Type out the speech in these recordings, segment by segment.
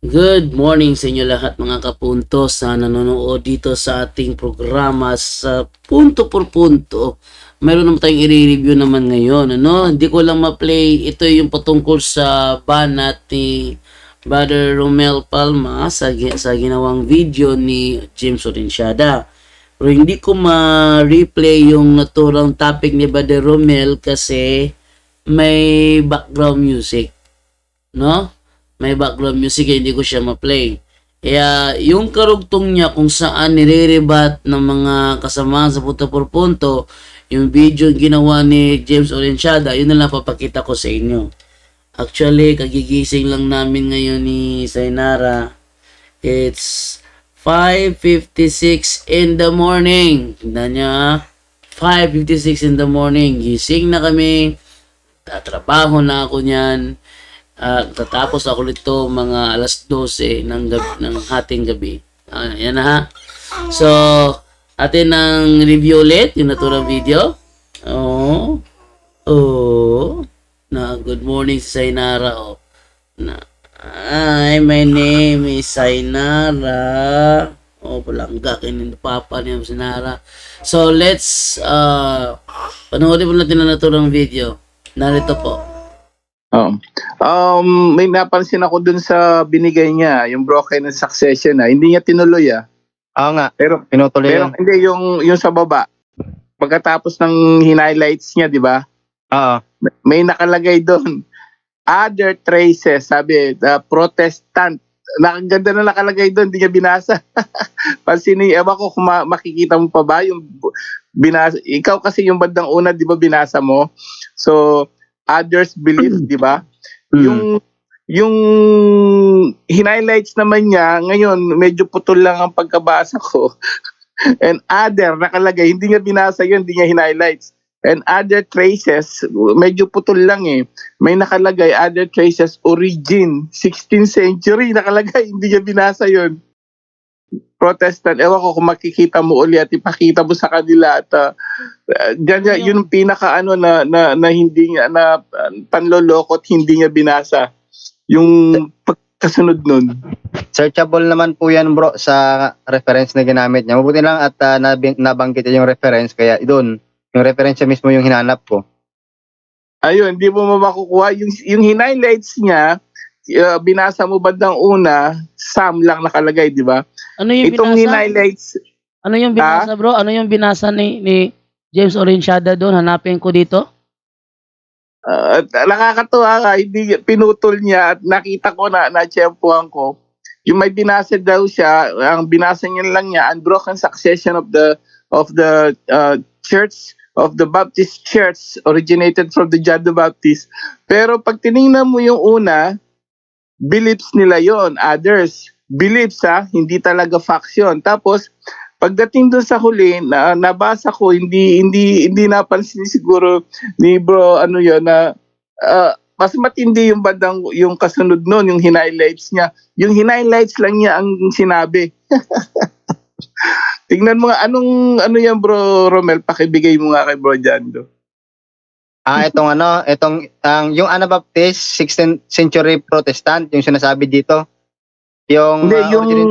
Good morning sa inyo lahat mga kapunto sa nanonood dito sa ating programa sa punto por punto. Meron naman tayong i-review naman ngayon. Ano? Hindi ko lang ma-play. Ito yung patungkol sa banat ni Brother Romel Palma sa, sa ginawang video ni James Orinsyada. Pero hindi ko ma-replay yung naturang topic ni Brother Romel kasi may background music. No? May background music kaya hindi ko siya ma-play. Kaya yung karugtong niya kung saan nire-rebat ng mga kasamahan sa punto por punto, yung video ginawa ni James Orenchada, yun na lang papakita ko sa inyo. Actually, kagigising lang namin ngayon ni Sainara. It's 5.56 in the morning. Tingnan niya, ah. 5.56 in the morning. Gising na kami. Tatrabaho na ako niyan. At tatapos ako nito mga alas 12 ng gabi, ng hating gabi. Ah, yan na ha. So, atin ang review ulit yung naturang video. Oh. Oh. Na good morning si Sainara oh. Na Hi, my name is Sainara. Oh, palangga kinin papa niya si Nara. So, let's uh panoorin mo natin ang naturang video. Narito po. Oo. Um, may napansin ako dun sa binigay niya, yung broken and succession na. Hindi niya tinuloy ah. Oo nga, Pero pinutuloy pero yun. hindi yung yung sa baba. Pagkatapos ng highlights niya, 'di ba? Oo. May nakalagay doon. Other traces, sabi, the Protestant. Nakaganda na nakalagay doon, hindi niya binasa. Pansinin, ewan ko kung ma- makikita mo pa ba yung bu- binasa. Ikaw kasi yung bandang una, di ba, binasa mo? So, others believe, di ba? Hmm. Yung yung highlights naman niya, ngayon medyo putol lang ang pagkabasa ko. And other nakalagay, hindi niya binasa 'yun, hindi niya highlights. And other traces, medyo putol lang eh. May nakalagay other traces origin 16th century nakalagay, hindi niya binasa 'yun. Protestant, ewan ko kung makikita mo uli at ipakita mo sa kanila at uh, ganyan, yun yung pinaka ano na, na, na hindi niya, na uh, panlolokot hindi niya binasa. Yung pagkasunod nun. Searchable naman po yan bro sa reference na ginamit niya. Mabuti lang at uh, nabing, nabanggit niya yung reference kaya doon, yung reference mismo yung hinanap ko. Ayun, hindi mo makukuha. Yung, yung highlights niya, uh, binasa mo bandang una, Sam lang nakalagay, di ba? Ano yung Itong binasa? highlights, Ano yung binasa, bro? Ano yung binasa ni, ni James Orenchada doon? Hanapin ko dito. uh, nakakatuwa ka, hindi pinutol niya at nakita ko na, na-tsempuhan ko. Yung may binasa daw siya, ang binasa niya lang niya, unbroken succession of the of the uh, church of the Baptist Church originated from the John the Baptist. Pero pag tiningnan mo yung una, beliefs nila yon others beliefs ha? Hindi talaga faction tapos pagdating dun sa huli na nabasa ko hindi hindi hindi napansin siguro ni bro ano yon na ah, mas matindi yung bandang yung kasunod nun yung highlights niya. Yung highlights lang niya ang sinabi. Tingnan mo nga anong ano yan bro Romel? Pakibigay mo nga kay bro Jando Ah, itong ano, itong ang yung Anabaptist 16th century Protestant yung sinasabi dito. Yung hindi ah, yung origin,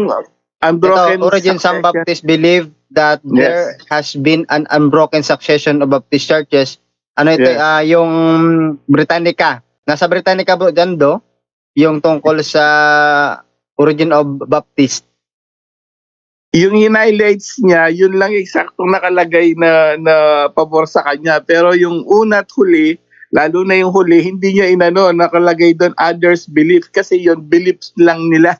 unbroken ito, origin some succession. Baptists believe that there has been an unbroken succession of Baptist churches. Ano ito, Yes. ah, yung Britannica. Nasa Britannica bro dyan do, yung tungkol sa origin of Baptist. Yung highlights niya, yun lang eksaktong nakalagay na, na pabor sa kanya. Pero yung una at huli, lalo na yung huli, hindi niya inano, nakalagay doon others belief kasi yun beliefs lang nila.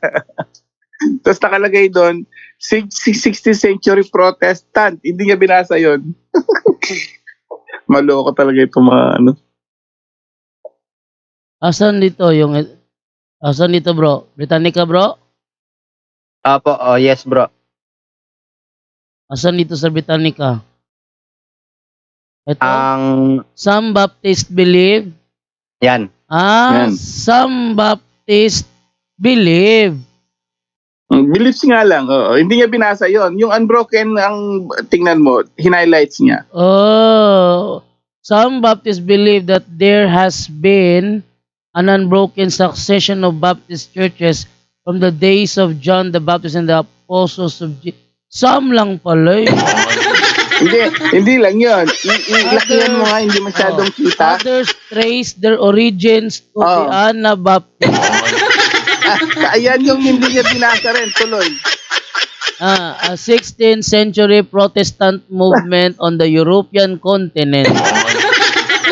Tapos nakalagay doon, six- six- 16th century Protestant. Hindi niya binasa yon. Maloko talaga itong mga ano. Asan dito yung Asan dito bro? Britannica bro? Apo, oh, yes bro. Asan dito sa Britannica? Ito. Ang, some Baptist believe. yan. Ah, Yan. some Baptist believe. Mm, Beliefs nga lang. oo. Hindi niya binasa yon. Yung unbroken, ang tingnan mo, hinighlights niya. Oh, some Baptists believe that there has been an unbroken succession of Baptist churches from the days of John the Baptist and the apostles of Je- Some lang pala eh. hindi, hindi lang yon. I- Ilakihan mo nga, hindi masyadong Oh. kita. Others trace their origins to the Oh. Anabaptist. Ah, Ayan yung hindi niya binasa rin, tuloy. Ah, a 16th century Protestant movement on the European continent.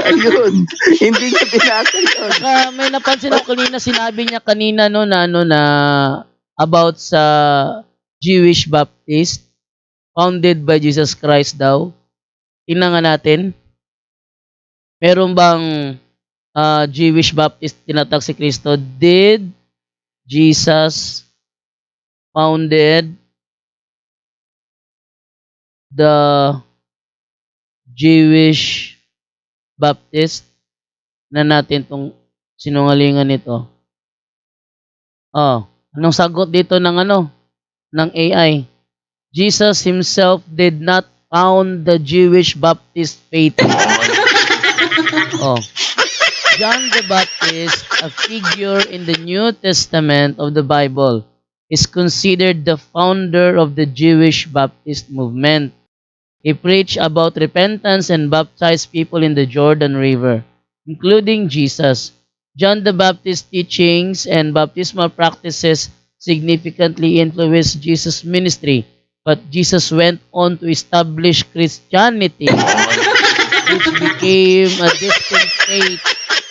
Ayun, hindi niya binasa yun. Saka may napansin ako kanina, sinabi niya kanina no na ano na about sa Jewish Baptist founded by Jesus Christ daw. Tingnan natin. Meron bang ah, Jewish Baptist tinatag si Kristo? Did Jesus founded the Jewish Baptist na natin tong sinungalingan nito. Oh, anong sagot dito ng ano? Ng AI. Jesus himself did not found the Jewish Baptist faith. oh. John the Baptist, a figure in the New Testament of the Bible, is considered the founder of the Jewish Baptist movement. He preached about repentance and baptized people in the Jordan River, including Jesus. John the Baptist's teachings and baptismal practices significantly influenced Jesus' ministry, but Jesus went on to establish Christianity, which became a distinct faith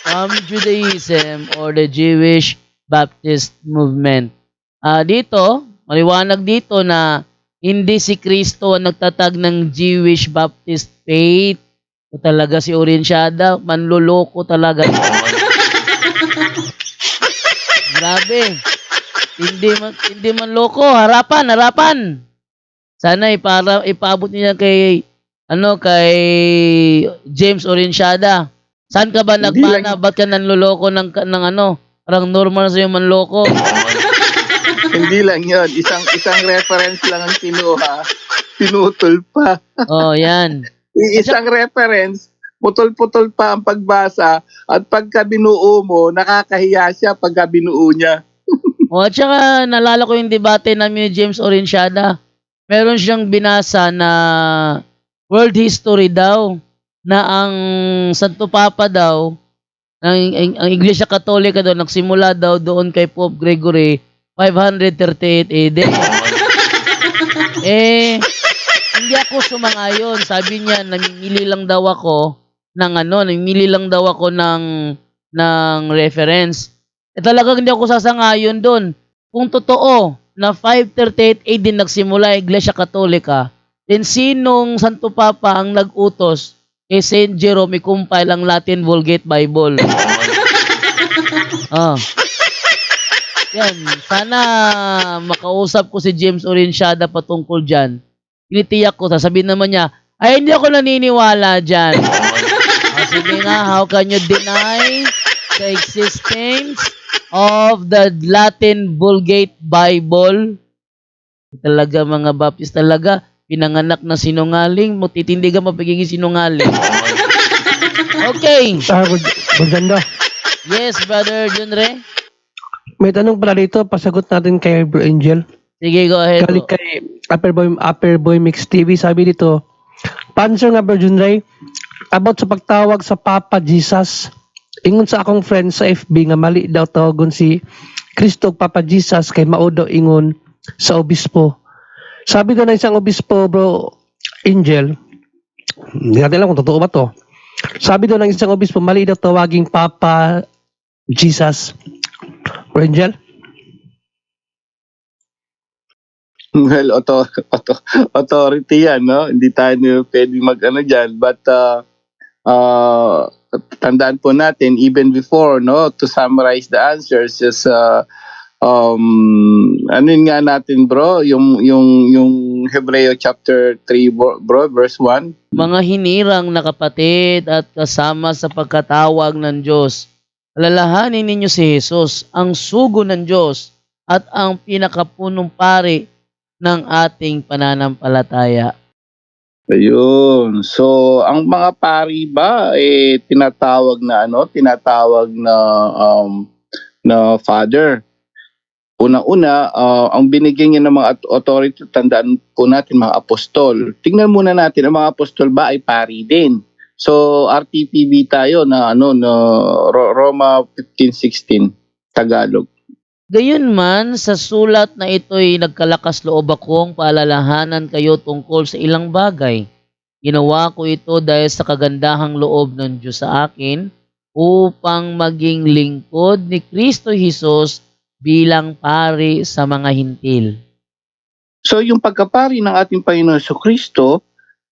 from Judaism or the Jewish Baptist movement. Ah, dito, maliwanag dito na hindi si Kristo ang nagtatag ng Jewish Baptist faith. O talaga si Orinsyada, manluloko talaga. Grabe. Hindi man hindi man loko, harapan, harapan. Sana ipara ipaabot niya kay ano kay James Orinsyada. Saan ka ba nagmana? Ba't ka nanloloko ng, ng ano? Parang normal sa'yo manloko. Hindi lang yon. Isang isang reference lang ang kinuha. Pinutol pa. Oh, yan. Isang reference, putol-putol pa ang pagbasa at pagka binuo mo, nakakahiya siya pagka binuo niya. O, at saka nalala ko yung debate namin ni James Orinsyada. Meron siyang binasa na world history daw na ang Santo Papa daw, ang, ang, ang Iglesia Katolika daw, nagsimula daw doon kay Pope Gregory 538 AD. eh, hindi ako sumangayon. Sabi niya, namimili lang daw ako ng ano, namimili lang daw ako ng ng reference. Eh talagang hindi ako sasangayon doon. Kung totoo na 538 AD nagsimula Iglesia Katolika, then sinong Santo Papa ang nag-utos kay Saint Jerome i-compile ang Latin Vulgate Bible? ah. Yan, sana makausap ko si James Orinsyada patungkol dyan. Tinitiyak ko, sasabihin naman niya, ay hindi ako naniniwala dyan. Ah, sige nga, how can you deny the existence of the Latin Vulgate Bible? Talaga mga Baptist talaga, pinanganak na sinungaling, mutitindi ka mapagiging sinungaling. Okay. Ah, good, good ganda. Yes, Brother Junre. May tanong pala dito, pasagot natin kay Bro Angel. Sige, go ahead. Galing kay Upper Boy, Upper Boy Mix TV, sabi dito, Panswer nga Bro Junray, about sa pagtawag sa Papa Jesus, ingon sa akong friend sa FB nga mali daw tawagon si Kristo Papa Jesus kay mao daw ingon sa obispo. Sabi daw ng isang obispo, bro, Angel, hindi natin alam kung totoo ba to. Sabi daw ng isang obispo, mali daw tawaging Papa Jesus. Bro Angel? Well, auto, auto, authority yan, no? Hindi tayo pwede mag-ano dyan. But, uh, uh, tandaan po natin, even before, no, to summarize the answers, is, uh, um, ano nga natin, bro? Yung, yung, yung Hebreo chapter 3, bro, bro, verse 1. Mga hinirang na kapatid at kasama sa pagkatawag ng Diyos, alalahanin ninyo si Jesus, ang sugo ng Diyos at ang pinakapunong pari ng ating pananampalataya. Ayun. So, ang mga pari ba eh tinatawag na ano, tinatawag na um na father. Una-una, ah, ang binigyan niya ng mga authority, tandaan po natin mga apostol. Tingnan muna natin, ang mga apostol ba ay pari din. So, RTPB tayo na ano na Ro- Roma 15:16 Tagalog. Gayunman, sa sulat na ito'y nagkalakas loob akong paalalahanan kayo tungkol sa ilang bagay. Ginawa ko ito dahil sa kagandahang loob ng Diyos sa akin upang maging lingkod ni Kristo Jesus bilang pari sa mga hintil. So yung pagkapari ng ating Panginoon sa Kristo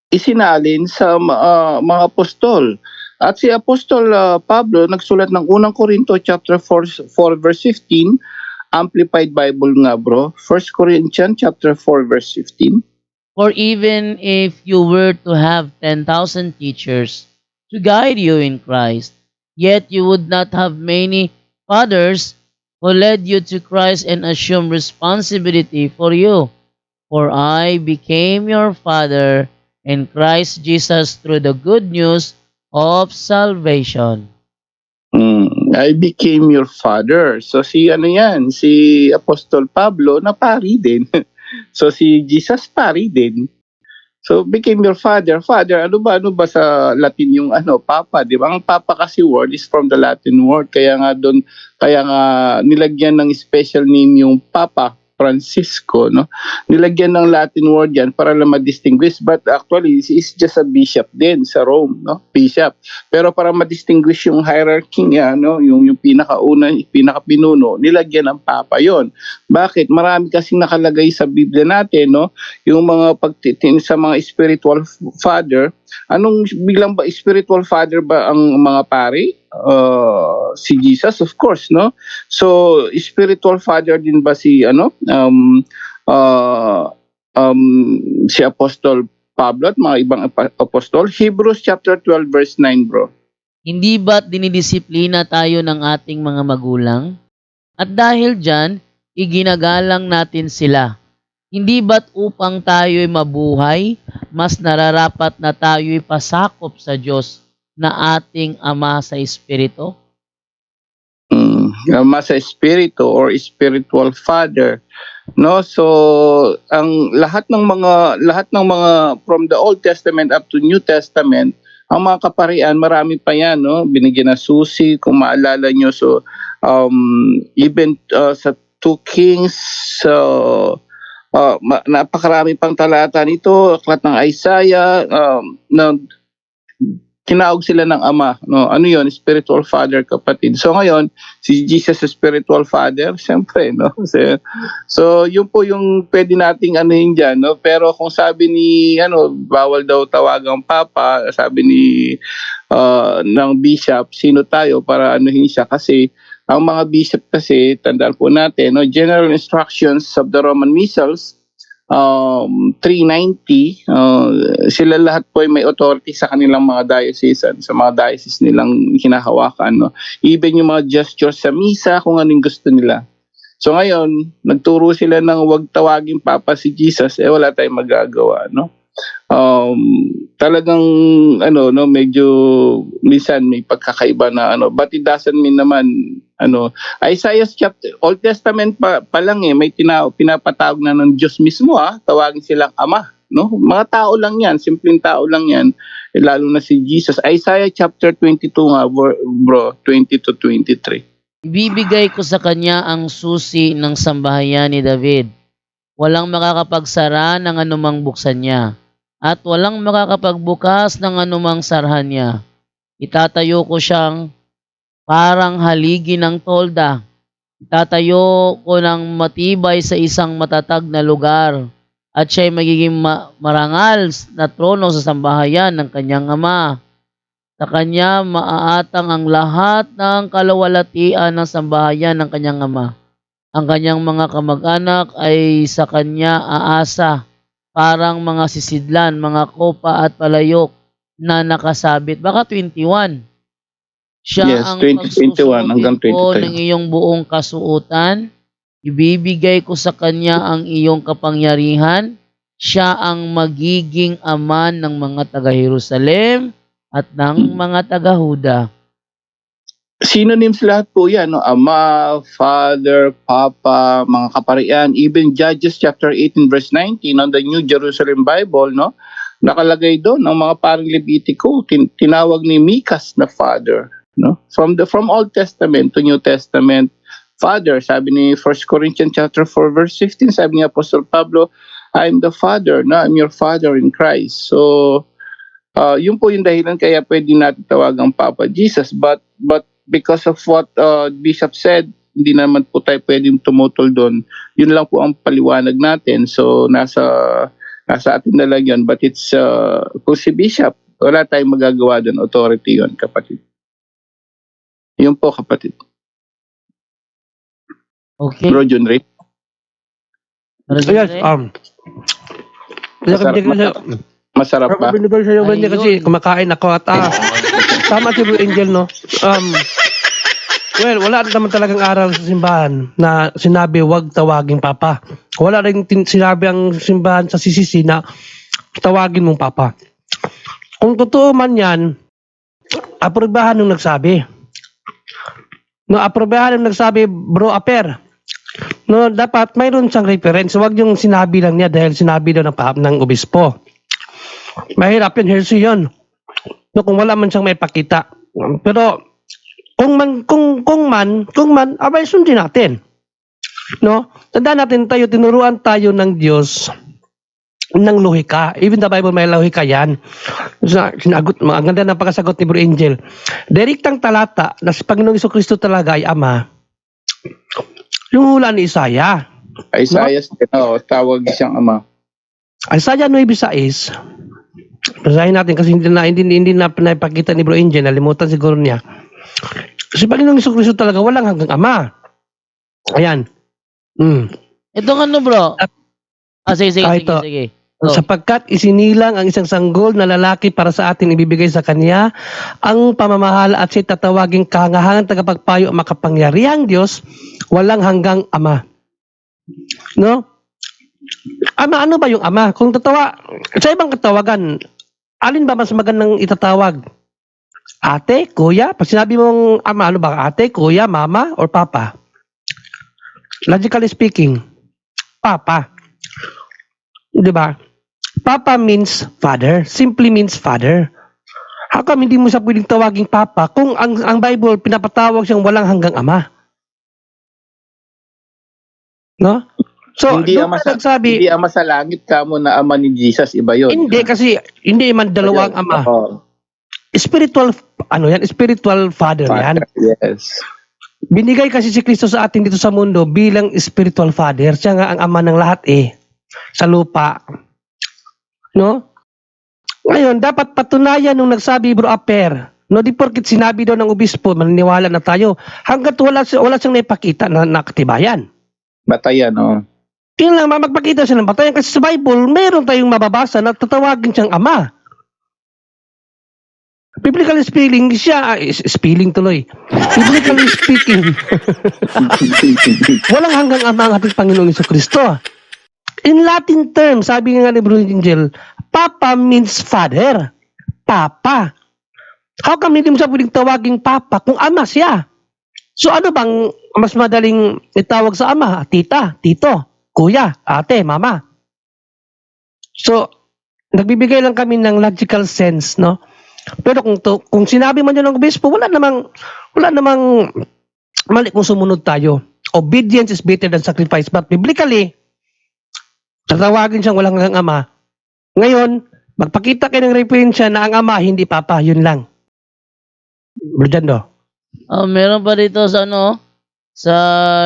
isinalin sa ah, mga apostol. At si Apostol ah, Pablo nagsulat ng unang Korinto chapter 4, 4 verse 15, Amplified Bible nga bro. 1 Corinthians chapter 4 verse 15. For even if you were to have 10,000 teachers to guide you in Christ, yet you would not have many fathers who led you to Christ and assume responsibility for you. For I became your father in Christ Jesus through the good news of salvation. Mm, I became your father. So si ano yan, si Apostol Pablo na pari din. so si Jesus pari din. So became your father. Father, ano ba ano ba sa Latin yung ano, papa, di ba? Ang papa kasi word is from the Latin word. Kaya nga doon kaya nga nilagyan ng special name yung papa Francisco, no? Nilagyan ng Latin word yan para lang ma-distinguish. But actually, he is just a bishop din sa Rome, no? Bishop. Pero para ma-distinguish yung hierarchy niya, no? Yung, yung pinakauna, pinakapinuno, nilagyan ng papa yon. Bakit? Marami kasing nakalagay sa Biblia natin, no? Yung mga pagtitin sa mga spiritual father, anong biglang ba spiritual father ba ang mga pari? Uh, si Jesus, of course, no? So, spiritual father din ba si ano? Um uh, um si Apostol Pablo at mga ibang ap- apostol? Hebrews chapter 12 verse 9, bro. Hindi ba't dinidisiplina tayo ng ating mga magulang? At dahil dyan, iginagalang natin sila. Hindi ba't upang tayo'y mabuhay, mas nararapat na tayo'y pasakop sa Diyos na ating Ama sa Espiritu? Mm, ama sa espiritu or spiritual father. No so ang lahat ng mga lahat ng mga from the Old Testament up to New Testament ang mga kaparian marami pa yan no? Binigyan na susi kung maalala nyo so um even uh, sa two kings so uh, ma- napakarami pang talata nito. Aklat ng Isaiah um, na tinawag sila ng ama no ano yon spiritual father kapatid so ngayon si Jesus spiritual father, siyempre, no? So, so yun po yung pwede nating anuhin dyan, no? Pero kung sabi ni, ano, bawal daw tawagang papa, sabi ni, uh, ng bishop, sino tayo para anuhin siya? Kasi, ang mga bishop kasi, tandaan po natin, no? General instructions of the Roman Missals, um, 390, uh, sila lahat po ay may authority sa kanilang mga diocesan, sa mga diocese nilang hinahawakan, no? even yung mga gestures sa misa kung anong gusto nila. So ngayon, nagturo sila ng wag tawagin Papa si Jesus, eh wala tayong magagawa, no? Um, talagang ano no medyo minsan may pagkakaiba na ano but it doesn't mean naman ano Isaiah chapter Old Testament pa, pa lang eh may tina, pinapatawag na ng Diyos mismo ah. Tawagin silang ama no? Mga tao lang yan simpleng tao lang yan. Eh, lalo na si Jesus. Isaiah chapter 22 nga bro, bro 20 to 23 Ibibigay ko sa kanya ang susi ng sambahayan ni David. Walang makakapagsara ng anumang buksan niya, at walang makakapagbukas ng anumang sarhan niya. Itatayo ko siyang parang haligi ng tolda. Itatayo ko ng matibay sa isang matatag na lugar at siya'y magiging ma- marangal na trono sa sambahayan ng kanyang ama. Sa kanya maaatang ang lahat ng kalawalatian ng sambahayan ng kanyang ama. Ang kanyang mga kamag-anak ay sa kanya aasa, parang mga sisidlan, mga kopa at palayok na nakasabit. Baka 21. Siya Yes, ang 20, 21 hanggang pagsusuotin ko 22. ng iyong buong kasuotan. Ibibigay ko sa kanya ang iyong kapangyarihan. Siya ang magiging ama ng mga taga-Jerusalem at ng mga taga-Huda. Synonyms lahat po yan, no? Ama, Father, Papa, mga kaparian, even Judges chapter 18 verse 19 on the New Jerusalem Bible, no? Nakalagay doon ng mga parang Levitico, tin- tinawag ni Mikas na Father, no? From the from Old Testament to New Testament, Father, sabi ni 1 Corinthians chapter 4 verse 15, sabi ni Apostle Pablo, I'm the Father, no? I'm your Father in Christ. So, uh, yun po yung dahilan kaya pwede natin tawagang Papa Jesus, but but because of what uh, Bishop said, hindi naman po tayo pwedeng tumutol doon. Yun lang po ang paliwanag natin. So, nasa nasa atin na lang yun. But it's, uh, kung si Bishop, wala tayong magagawa doon. Authority yun, kapatid. Yun po, kapatid. Okay? Bro, John Ray. So yes, Ray? um, Masarap, masarap. Masarap ba? Binibigay sa iyo Ayun. kasi kumakain ako at ah, tama si Bro Angel no. Um, well, wala naman talagang aral sa simbahan na sinabi wag tawagin papa. Wala rin tin- sinabi ang simbahan sa CCC na tawagin mong papa. Kung totoo man yan, aprobahan nung nagsabi. No, aprobahan nung nagsabi, bro, aper. No, dapat mayroon siyang reference. Huwag yung sinabi lang niya dahil sinabi daw ng, pa- ng obispo. Mahirap yun, heresy yun. No, kung wala man siyang may pakita. Pero kung man kung kung man kung man abay sundin natin. No? Tandaan natin tayo tinuruan tayo ng Diyos ng lohika. Even the Bible may lohika yan. Sa, sinagot, ang ganda ng pagkasagot ni Bro Angel. Direktang talata na si Panginoong Iso Kristo talaga ay Ama. Yung hula ni Isaiah. Isaiah, no, tawag siyang ama. Isaiah 9:6. Basahin natin kasi hindi na hindi, hindi na pinapakita ni Bro Angel, nalimutan siguro niya. Si Panginoong Iso Kristo talaga walang hanggang ama. Ayan. Mm. Itong ano bro? Ah, sige, sige, Ah, sige, ito. sige. Oh. Sapagkat isinilang ang isang sanggol na lalaki para sa atin ibibigay sa kanya ang pamamahala at siya tatawaging kahangahangan tagapagpayo ang makapangyarihang Diyos, walang hanggang ama. No? Ama, ano ba yung ama? Kung tatawa, sa ibang katawagan, alin ba mas magandang itatawag? Ate, kuya? Pag sinabi mong ama, ano ba? Ate, kuya, mama, or papa? Logically speaking, papa. Di ba? Papa means father. Simply means father. How come hindi mo siya pwedeng tawaging papa kung ang, ang Bible pinapatawag siyang walang hanggang ama? No? So, Hindi ama sa- nagsabi, Hindi ama sa langit ka mo na ama ni Jesus, iba yun. hindi kasi hindi man dalawang ama. Oo. Spiritual ano yan? Spiritual father yan. Yes. Binigay kasi si Kristo sa atin dito sa mundo bilang spiritual father. Siya nga ang ama ng lahat eh. Sa lupa. No? Ngayon, dapat patunayan nung nagsabi bro Aper. No, di porkit sinabi daw ng obispo, maniniwala na tayo. Hanggat wala, si- wala siyang naipakita na nakatibayan. Batayan, oh. Yun lang, ma- magpakita siya ng batayan. Kasi sa Bible, meron tayong mababasa na tatawagin siyang ama. Biblically speaking, siya, s- spelling tuloy. Biblically speaking, walang hanggang ama ang ating Panginoong Iso Kristo. In Latin term, sabi nga ni Bro Angel, Papa means father. Papa. How come hindi mo siya pwedeng tawaging Papa kung ama siya? So ano bang mas madaling itawag sa ama? Tita, tito, kuya, ate, mama. So, nagbibigay lang kami ng logical sense, no? Pero kung to, kung sinabi man yun ng obispo, wala namang wala namang mali kung sumunod tayo. Obedience is better than sacrifice. But biblically, tatawagin siyang walang hanggang ama. Ngayon, magpakita kayo ng referensya na ang ama hindi papa, yun lang. Bro Jando. Ah, meron pa dito sa ano, sa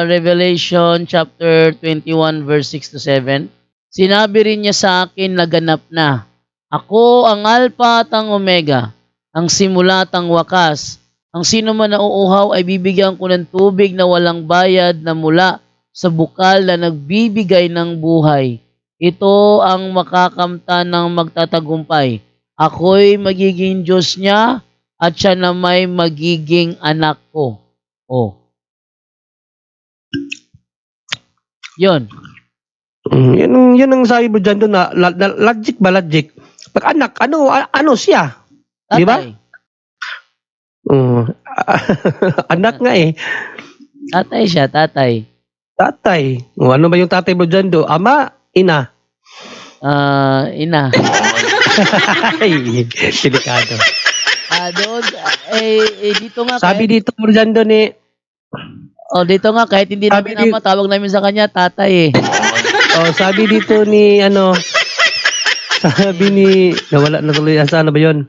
Revelation chapter 21 verse 6 to 7. Sinabi rin niya sa akin na ganap na, Ako ang Alpha at ang Omega, ang simula at ang wakas. Ang sino man na uuhaw ay bibigyan ko ng tubig na walang bayad na mula sa bukal na nagbibigay ng buhay. Ito ang makakamta ng magtatagumpay. Ako'y magiging Diyos niya at siya na may magiging anak ko. Oh. Yun. Mm, yun, ang- yun ang sabi mo dyan doon na, la- na- logic ba logic? Pag anak, ano, a- ano siya? Di ba? Mm, anak nga eh. Tatay siya, tatay. Tatay. O, ano ba yung tatay mo dyan doon? Ama, ina. Ah, ina. Ay, delikado. Ah, doon, eh, eh, dito nga. Sabi kahit, dito mo dyan doon eh, oh, dito nga, kahit hindi sabi namin ama, tawag namin sa kanya, tatay eh. oh, sabi dito ni, ano, sabi ni, nawala na tuloy, saan na ba yun?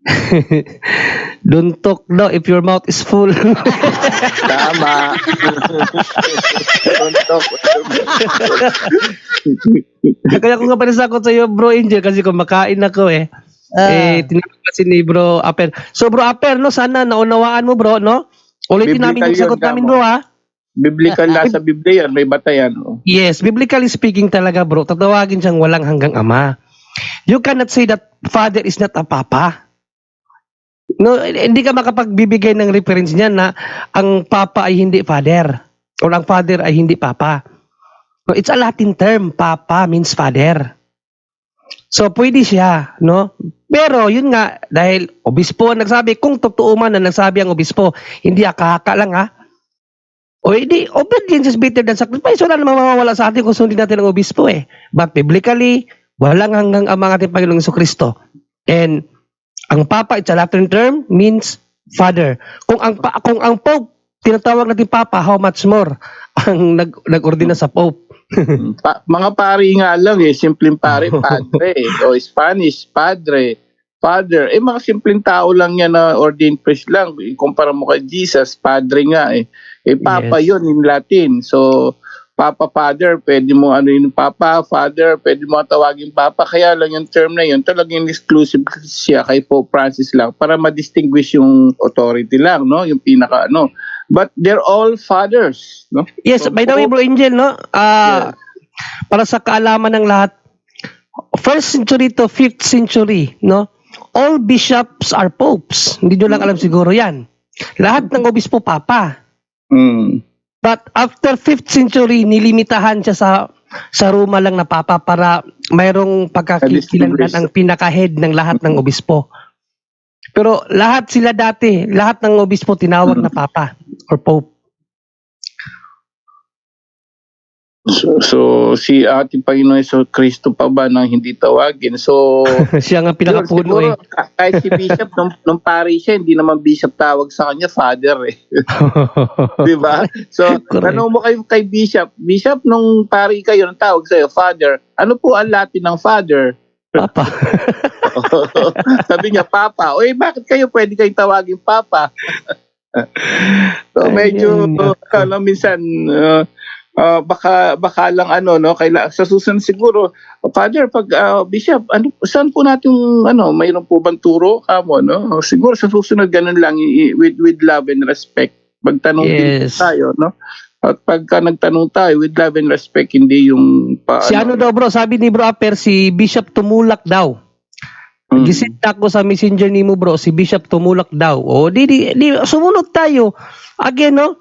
Don't talk daw if your mouth is full. Tama. Tuntok. Kaya ko nga panisakot sa iyo, bro Angel, kasi kumakain ako eh. Ah, Eh, tinanong kasi ni bro Aper. So bro Aper, no, sana naunawaan mo bro, no? Ulitin namin yung Biblical sagot yun, namin bro ha. Biblical na sa Biblia yan, may batayan. Oh. Yes, biblically speaking talaga bro, tatawagin siyang walang hanggang ama. You cannot say that father is not a papa. No, hindi ka makapagbibigay ng reference niyan na ang papa ay hindi father or ang father ay hindi papa. No, it's a Latin term, papa means father. So pwede siya, no? Pero yun nga dahil obispo ang nagsabi, kung totoo man na nagsabi ang obispo, hindi akaka lang ha. O hindi, obedience is better than sacrifice. Wala namang mawawala sa atin kung sundin natin ang obispo eh. But biblically, walang hanggang amang ating Panginoong Kristo. And ang Papa, it's a Latin term, means Father. Kung ang kung ang Pope, tinatawag natin Papa, how much more ang nag, nag-ordina sa Pope. Pa- mga pari nga lang eh, simpleng pari, padre. o Spanish, padre, father. Eh mga simpleng tao lang yan na ordained priest lang. Ikumpara mo kay Jesus, padre nga eh. Eh papa Yes. yun in Latin. So, Papa Father, pwede mo ano yun, Papa Father, pwede mo tawagin Papa. Kaya lang yung term na yun, talagang exclusive siya kay Pope Francis lang para ma-distinguish yung authority lang, no? Yung pinaka ano. But they're all fathers, no? Yes, by the way, Bro Angel, no? Ah, para sa kaalaman ng lahat, first century to fifth century, no? All bishops are popes. Hindi nyo lang alam siguro yan. Lahat ng obispo, papa. Mm. But after 5th century, nilimitahan siya sa sa Roma lang na papa para mayroong pagkakilanlan ang pinaka-head ng lahat ng obispo. Pero lahat sila dati, lahat ng obispo tinawag na papa or pope. So, so si ating Panginoon Yeso Kristo pa ba nang hindi tawagin? So, siya nga pinakapuno eh. siguro, kahit si Bishop, nung, nung pari siya, hindi naman Bishop tawag sa kanya, Father eh. Di ba? So, tanong mo kay, kay Bishop, Bishop, nung pari kayo, nang tawag sa'yo, Father, ano po ang Latin ng Father? papa. Sabi niya, Papa. O eh, bakit kayo pwede kayong tawagin Papa? so, medyo, Ayun, ano, minsan, uh, uh, baka, baka lang ano, no, kaila, sa susunod siguro, Father, pag uh, Bishop, ano, saan po natin, ano, mayroon po bang turo? Kamo, no? Siguro sa susunod, ganun lang, with, with love and respect. Magtanong din Yes. tayo, no? At pagka nagtanong tayo, with love and respect, hindi yung pa, si ano daw bro, sabi ni bro Aper, si Bishop Tumulak daw. mm, Gisend ako sa messenger ni mo bro, si Bishop Tumulak daw. O di, di, di sumunod tayo. Again no,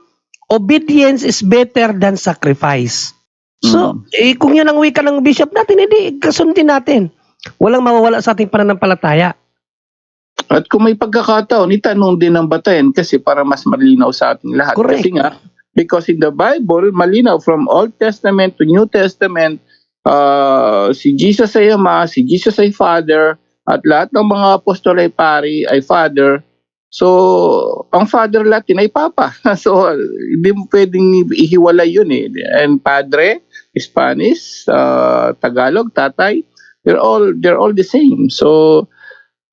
obedience is better than sacrifice. So, eh, kung yun ang wika ng bishop natin, edi kasundin natin. Walang mawawala sa ating pananampalataya. At kung may pagkakataon, itanong din ng batayan kasi para mas malinaw sa ating lahat. Correct. Kasi nga, because in the Bible, malinaw from Old Testament to New Testament, uh, si Jesus ay Ama, si Jesus ay Father, at lahat ng mga apostol ay pari, ay Father. So, ang father Latin ay papa. so, hindi mo pwedeng ihiwalay yun eh. And padre, Spanish, uh, Tagalog, tatay, they're all they're all the same. So,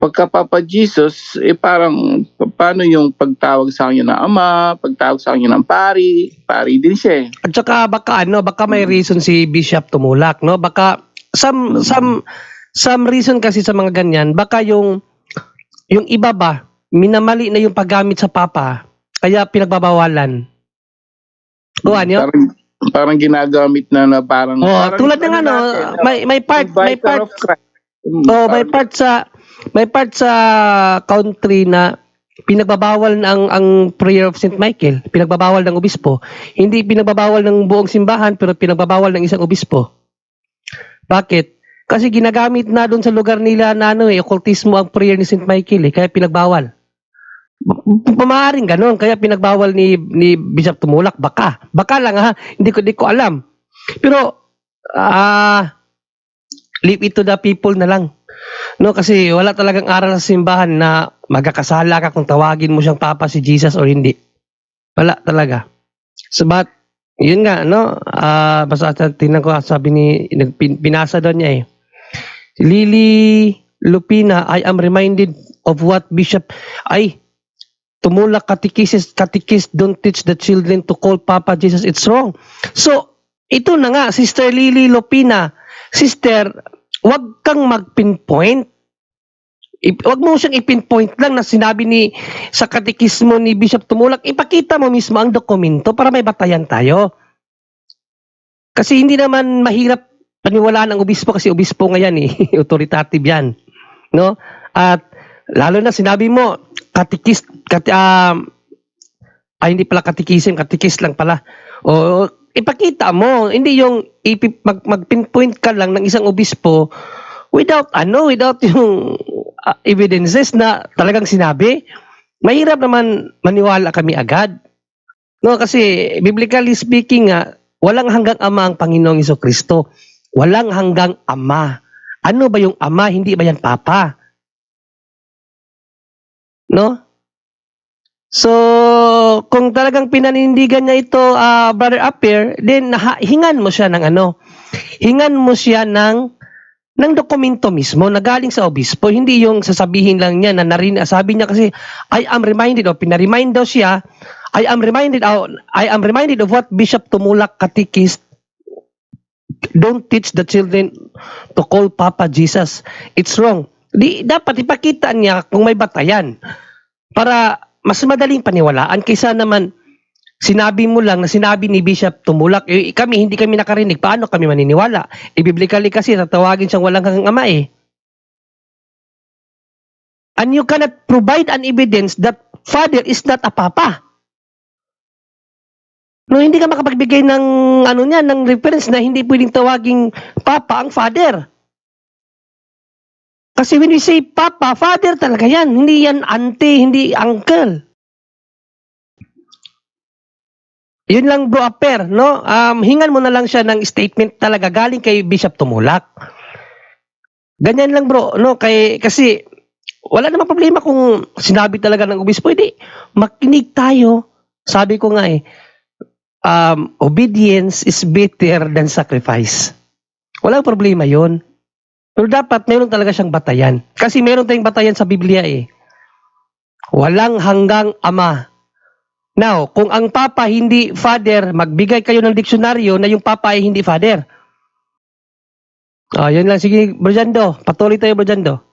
pagka Papa Jesus, eh parang pa- paano yung pagtawag sa kanya na ama, pagtawag sa kanya ng pari, pari din siya eh. At saka baka ano, baka may reason si Bishop tumulak, no? Baka some some some reason kasi sa mga ganyan, baka yung yung iba ba minamali na yung paggamit sa papa kaya pinagbabawalan. O ano? Parang, parang ginagamit na na parang... Oh, parang tulad ng ano, natin, may may part may part of Christ. Mm, oh, may part sa may part sa country na pinagbabawal na ang ang prayer of St. Michael, pinagbabawal ng obispo. Hindi pinagbabawal ng buong simbahan pero pinagbabawal ng isang obispo. Bakit? Kasi ginagamit na doon sa lugar nila na ano eh, okultismo ang prayer ni St. Michael eh, kaya pinagbawal. Pamaaring ganun, kaya pinagbawal ni ni Bishop Tumulak baka. Baka lang ha, hindi ko hindi ko alam. Pero ah leave it to the people na lang. No, kasi wala talagang aral sa simbahan na magkakasala ka kung tawagin mo siyang Papa si Jesus or hindi. Wala talaga. So, but, yun nga, no? Ah, basta tingnan ko, sabi ni, pinasa doon niya eh. Lily Lupina, I am reminded of what Bishop, ay, tumulak katikis, katikis, don't teach the children to call Papa Jesus. It's wrong. So, ito na nga, Sister Lily Lupina, Sister, wag kang mag-pinpoint. Wag mo siyang i-pinpoint lang na sinabi ni sa katikismo ni Bishop Tumulak. Ipakita mo mismo ang dokumento para may batayan tayo. Kasi hindi naman mahirap paniwalaan ang obispo kasi obispo ngayon eh. Authoritative yan. No? At lalo na sinabi mo, katikis, kat, um, ay hindi pala katikisim, katikis lang pala. O ipakita mo, hindi yung ipi, mag, mag-pinpoint ka lang ng isang obispo without ano, without yung uh, evidences na talagang sinabi. Mahirap naman maniwala kami agad. No, kasi biblically speaking nga, walang hanggang ama ang Panginoong Iso Kristo. Walang hanggang ama. Ano ba yung ama? Hindi ba yan papa? No? So, kung talagang pinanindigan niya ito, ah, Brother Appear, then hingan mo siya ng ano, hingan mo siya ng ng dokumento mismo na galing sa obispo, hindi yung sasabihin lang niya na narin, sabi niya kasi, I am reminded, o pinaremind daw siya, I am reminded, oh, I am reminded of what Bishop Tumulak Catechist don't teach the children to call Papa Jesus. It's wrong. Di, dapat ipakita niya kung may batayan para mas madaling paniwalaan kaysa naman sinabi mo lang na sinabi ni Bishop Tumulak, eh, kami, hindi kami nakarinig, paano kami maniniwala? E biblically kasi, tatawagin siyang walang hanggang ama eh. And you cannot provide an evidence that father is not a papa. No, hindi ka makapagbigay ng ano niya, ng reference na hindi pwedeng tawaging papa ang father. Kasi when we say papa, father talaga yan. Hindi yan auntie, hindi uncle. Yun lang bro Aper, no? Um, hingan mo na lang siya ng statement talaga galing kay Bishop Tumulak. Ganyan lang bro, no? Kay, kasi wala namang problema kung sinabi talaga ng obispo. Hindi, makinig tayo. Sabi ko nga eh, um, obedience is better than sacrifice. Walang problema yon. Pero dapat meron talaga siyang batayan. Kasi meron tayong batayan sa Biblia eh. Walang hanggang ama. Now, kung ang papa hindi father, magbigay kayo ng diksyonaryo na yung papa ay hindi father. Ah, yun lang. Sige, Brojando. Patuloy tayo, Brojando.